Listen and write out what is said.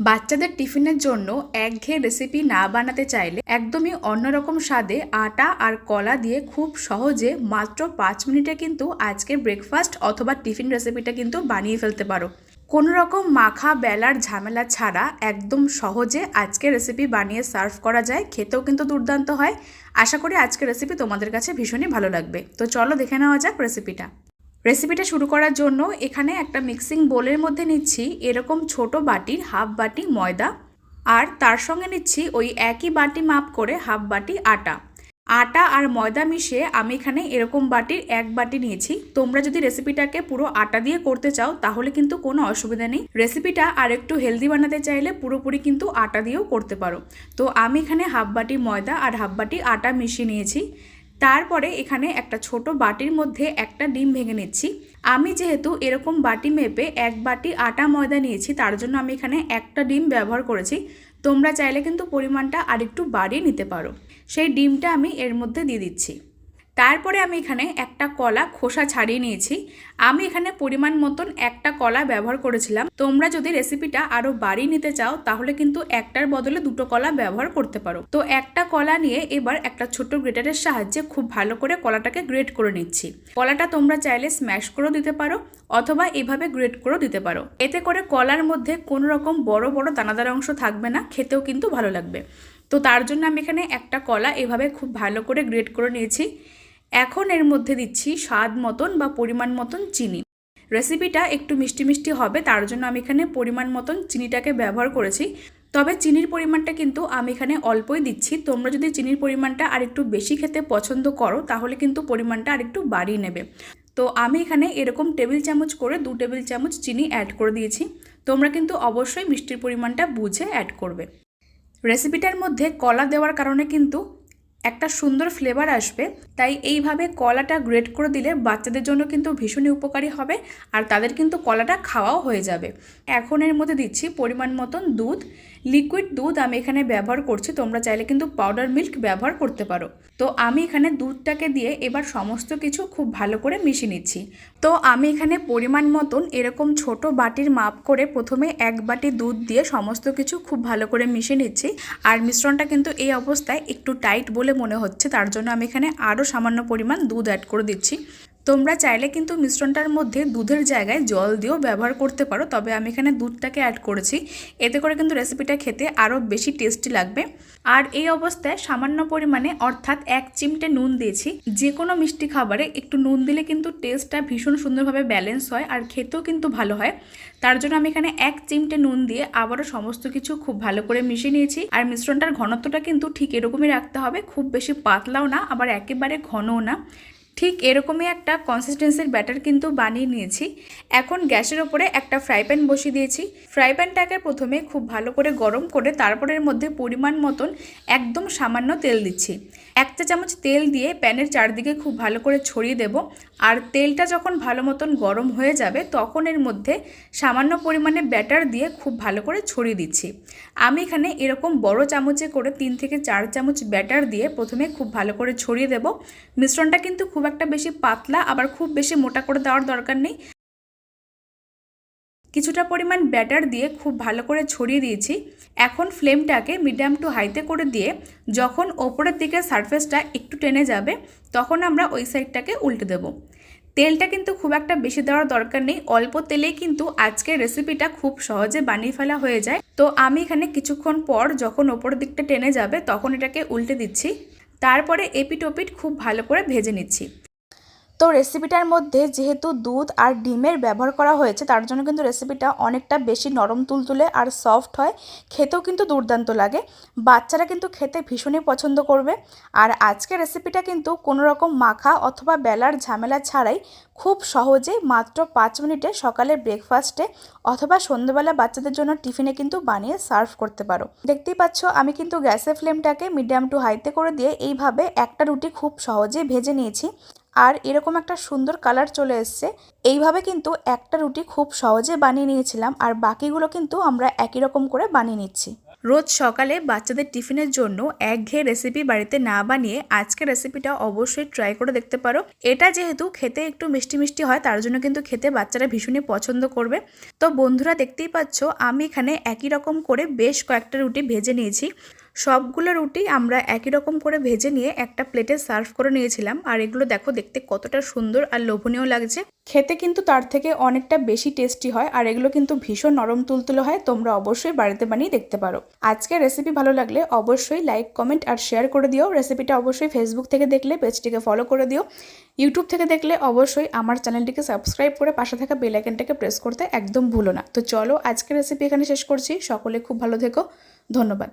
বাচ্চাদের টিফিনের জন্য একঘেয়ে রেসিপি না বানাতে চাইলে একদমই অন্যরকম স্বাদে আটা আর কলা দিয়ে খুব সহজে মাত্র পাঁচ মিনিটে কিন্তু আজকের ব্রেকফাস্ট অথবা টিফিন রেসিপিটা কিন্তু বানিয়ে ফেলতে পারো। কোনো রকম মাখা, বেলার ঝামেলা ছাড়া একদম সহজে আজকের রেসিপি বানিয়ে সার্ভ করা যায়, খেতেও কিন্তু দুর্দান্ত হয়। আশা করি আজকের রেসিপি তোমাদের কাছে ভীষণই ভালো লাগবে। তো চলো দেখে নেওয়া যাক রেসিপিটা রেসিপিটা শুরু করার জন্য এখানে একটা মিক্সিং বোলের মধ্যে নিচ্ছি এরকম ছোট বাটির হাফ বাটি ময়দা আর তার সঙ্গে নিচ্ছি ওই একই বাটি মাপ করে হাফ বাটি আটা। আটা আর ময়দা মিশিয়ে আমি এখানে এরকম বাটির এক বাটি নিয়েছি। তোমরা যদি রেসিপিটাকে পুরো আটা দিয়ে করতে চাও, তাহলে কিন্তু কোনো অসুবিধা নেই। রেসিপিটা আর একটু হেলদি বানাতে চাইলে পুরোপুরি কিন্তু আটা দিয়েও করতে পারো। তো আমি এখানে হাফ বাটি ময়দা আর হাফ বাটি আটা মিশিয়ে নিয়েছি। তারপরে এখানে একটা ছোট বাটির মধ্যে একটা ডিম ভেঙে নিচ্ছি। আমি যেহেতু এরকম বাটি মেপে এক বাটি আটা ময়দা নিয়েছি, তার জন্য আমি এখানে একটা ডিম ব্যবহার করেছি। তোমরা চাইলে কিন্তু পরিমাণটা আরেকটু বাড়িয়ে নিতে পারো। সেই ডিমটা আমি এর মধ্যে দিয়ে দিচ্ছি। তারপরে আমি এখানে একটা কলা খোসা ছাড়িয়ে নিয়েছি। আমি এখানে পরিমাণ মতন একটা কলা ব্যবহার করেছিলাম। তোমরা যদি রেসিপিটা আরও বাড়িয়ে নিতে চাও, তাহলে কিন্তু একটার বদলে দুটো কলা ব্যবহার করতে পারো। তো একটা কলা নিয়ে এবার একটা ছোট গ্রেটারের সাহায্যে খুব ভালো করে কলাটাকে গ্রেট করে নিচ্ছি। কলাটা তোমরা চাইলে স্ম্যাশ করেও দিতে পারো, অথবা এভাবে গ্রেট করেও দিতে পারো। এতে করে কলার মধ্যে কোনো রকম বড় বড় দানাদার অংশ থাকবে না, খেতেও কিন্তু ভালো লাগবে। তো তার জন্য আমি এখানে একটা কলা এভাবে খুব ভালো করে গ্রেট করে নিয়েছি। এখন এর মধ্যে দিচ্ছি স্বাদ মতন বা পরিমাণ মতন চিনি। রেসিপিটা একটু মিষ্টি মিষ্টি হবে, তার জন্য আমি এখানে পরিমাণ মতন চিনিটাকে ব্যবহার করেছি। তবে চিনির পরিমাণটা কিন্তু আমি এখানে অল্পই দিচ্ছি। তোমরা যদি চিনির পরিমাণটা আর একটু বেশি খেতে পছন্দ করো, তাহলে কিন্তু পরিমাণটা আর একটু বাড়িয়ে নেবে। তো আমি এখানে এরকম টেবিল চামচ করে দু টেবিল চামচ চিনি অ্যাড করে দিয়েছি। তোমরা কিন্তু অবশ্যই মিষ্টির পরিমাণটা বুঝে অ্যাড করবে। রেসিপিটার মধ্যে কলা দেওয়ার কারণে কিন্তু একটা সুন্দর ফ্লেভার আসবে, তাই এইভাবে কলাটা গ্রেট করে দিলে বাচ্চাদের জন্য কিন্তু ভীষণই উপকারী হবে আর তাদের কিন্তু কলাটা খাওয়াও হয়ে যাবে। এখন এর মধ্যে দিচ্ছি পরিমাণ মতন দুধ। লিকুইড দুধ আমি এখানে ব্যবহার করছি, তোমরা চাইলে কিন্তু পাউডার মিল্ক ব্যবহার করতে পারো। তো আমি এখানে দুধটাকে দিয়ে এবার সমস্ত কিছু খুব ভালো করে মিশিয়ে নিচ্ছি। তো আমি এখানে পরিমাণ মতন এরকম ছোট বাটির মাপ করে প্রথমে এক বাটি দুধ দিয়ে সমস্ত কিছু খুব ভালো করে মিশিয়ে নিচ্ছি। আর মিশ্রণটা কিন্তু এই অবস্থায় একটু টাইট বলে মনে হচ্ছে, তার জন্য আমি এখানে আরও সামান্য পরিমাণ দুধ অ্যাড করে দিচ্ছি। তোমরা চাইলে কিন্তু মিশ্রণটার মধ্যে দুধের জায়গায় জল দিয়েও ব্যবহার করতে পারো, তবে আমি এখানে দুধটাকে অ্যাড করেছি। এতে করে কিন্তু রেসিপিটা খেতে আরও বেশি টেস্টি লাগবে। আর এই অবস্থায় সামান্য পরিমাণে অর্থাৎ এক চিমটে নুন দিয়েছি। যে কোনো মিষ্টি খাবারে একটু নুন দিলে কিন্তু টেস্টটা ভীষণ সুন্দরভাবে ব্যালেন্স হয় আর খেতেও কিন্তু ভালো হয়। তার জন্য আমি এখানে এক চিমটে নুন দিয়ে আবারও সমস্ত কিছু খুব ভালো করে মিশিয়ে নিয়েছি। আর মিশ্রণটার ঘনত্বটা কিন্তু ঠিক এরকমই রাখতে হবে, খুব বেশি পাতলাও না, আবার একেবারে ঘনও না। ঠিক এরকমই একটা কনসিস্টেন্সির ব্যাটার কিন্তু বানিয়ে নিয়েছি। এখন গ্যাসের ওপরে একটা ফ্রাই প্যান বসিয়ে দিয়েছি। ফ্রাই প্যানটাকে প্রথমে খুব ভালো করে গরম করে তারপরের মধ্যে পরিমাণ মতন একদম সামান্য তেল দিচ্ছি। এক চা চামচ তেল দিয়ে প্যানের চারদিকে খুব ভালো করে ছড়িয়ে দেব। আর তেলটা যখন ভালো মতন গরম হয়ে যাবে, তখন এর মধ্যে সামান্য পরিমাণে ব্যাটার দিয়ে খুব ভালো করে ছড়িয়ে দিচ্ছি। আমি এখানে এরকম বড় চামচে করে তিন থেকে চার চামচ ব্যাটার দিয়ে প্রথমে খুব ভালো করে ছড়িয়ে দেব। মিশ্রণটা কিন্তু খুব একটা বেশি পাতলা, আবার খুব বেশি মোটা করে দেওয়ার দরকার নেই। কিছুটা পরিমাণ ব্যাটার দিয়ে খুব ভালো করে ছড়িয়ে দিয়েছি। এখন ফ্লেমটাকে মিডিয়াম টু হাইতে করে দিয়ে যখন ওপরের দিকে সারফেসটা একটু টেনে যাবে, তখন আমরা ওই সাইডটাকে উল্টে দেব। তেলটা কিন্তু খুব একটা বেশি দেওয়ার দরকার নেই, অল্প তেলেই কিন্তু আজকের রেসিপিটা খুব সহজে বানিয়ে ফেলা হয়ে যায়। তো আমি এখানে কিছুক্ষণ পর যখন ওপরের দিকটা টেনে যাবে, তখন এটাকে উল্টে দিচ্ছি। তারপরে এপিটোপিট খুব ভালো করে ভেজে নিচ্ছি। তো রেসিপিটার মধ্যে যেহেতু দুধ আর ডিমের ব্যবহার করা হয়েছে, তার জন্য কিন্তু রেসিপিটা অনেকটা বেশি নরম তুলতুলে আর সফট হয়। খেতেও কিন্তু দুর্দান্ত লাগে। বাচ্চারা কিন্তু খেতে ভীষণই পছন্দ করবে। আর আজকের রেসিপিটা কিন্তু কোনো রকম মাখা অথবা বেলার ঝামেলা ছাড়াই খুব সহজে মাত্র পাঁচ মিনিটে সকালের ব্রেকফাস্টে অথবা সন্ধ্যেবেলা বাচ্চাদের জন্য টিফিনে কিন্তু বানিয়ে সার্ভ করতে পারো। দেখতেই পাচ্ছ, আমি কিন্তু গ্যাসের ফ্লেমটাকে মিডিয়াম টু হাইতে করে দিয়ে এইভাবে একটা রুটি খুব সহজে ভেজে নিয়েছি। আর এরকম একটা সুন্দর কালার চলে এসছে। এইভাবে কিন্তু একটা রুটি খুব সহজে বানিয়ে নিয়েছিলাম আর বাকিগুলো কিন্তু আমরা একই রকম করে বানিয়ে নিচ্ছি। রোজ সকালে বাচ্চাদের টিফিনের জন্য একঘেয়ে রেসিপি বাড়িতে না বানিয়ে আজকে রেসিপিটা অবশ্যই ট্রাই করে দেখতে পারো। এটা যেহেতু খেতে একটু মিষ্টি মিষ্টি হয়, তার জন্য কিন্তু খেতে বাচ্চারা ভীষণই পছন্দ করবে। তো বন্ধুরা দেখতেই পাচ্ছ, আমি এখানে একই রকম করে বেশ কয়েকটা রুটি ভেজে নিয়েছি। সবগুলো রুটি আমরা একই রকম করে ভেজে নিয়ে একটা প্লেটে সার্ভ করে নিয়েছিলাম। আর এগুলো দেখো দেখতে কতটা সুন্দর আর লোভনীয় লাগছে। খেতে কিন্তু তার থেকে অনেকটা বেশি টেস্টি হয় আর এগুলো কিন্তু ভীষণ নরম তুলতুলো হয়। তোমরা অবশ্যই বাড়িতে বানিয়ে দেখতে পারো। আজকের রেসিপি ভালো লাগলে অবশ্যই লাইক কমেন্ট আর শেয়ার করে দিও। রেসিপিটা অবশ্যই ফেসবুক থেকে দেখলে পেজটিকে ফলো করে দিও। ইউটিউব থেকে দেখলে অবশ্যই আমার চ্যানেলটিকে সাবস্ক্রাইব করে পাশে থাকা বেল আইকনটাকে প্রেস করতে একদম ভুলো না। তো চলো আজকের রেসিপি এখানে শেষ করছি। সকলে খুব ভালো থেকো। ধন্যবাদ।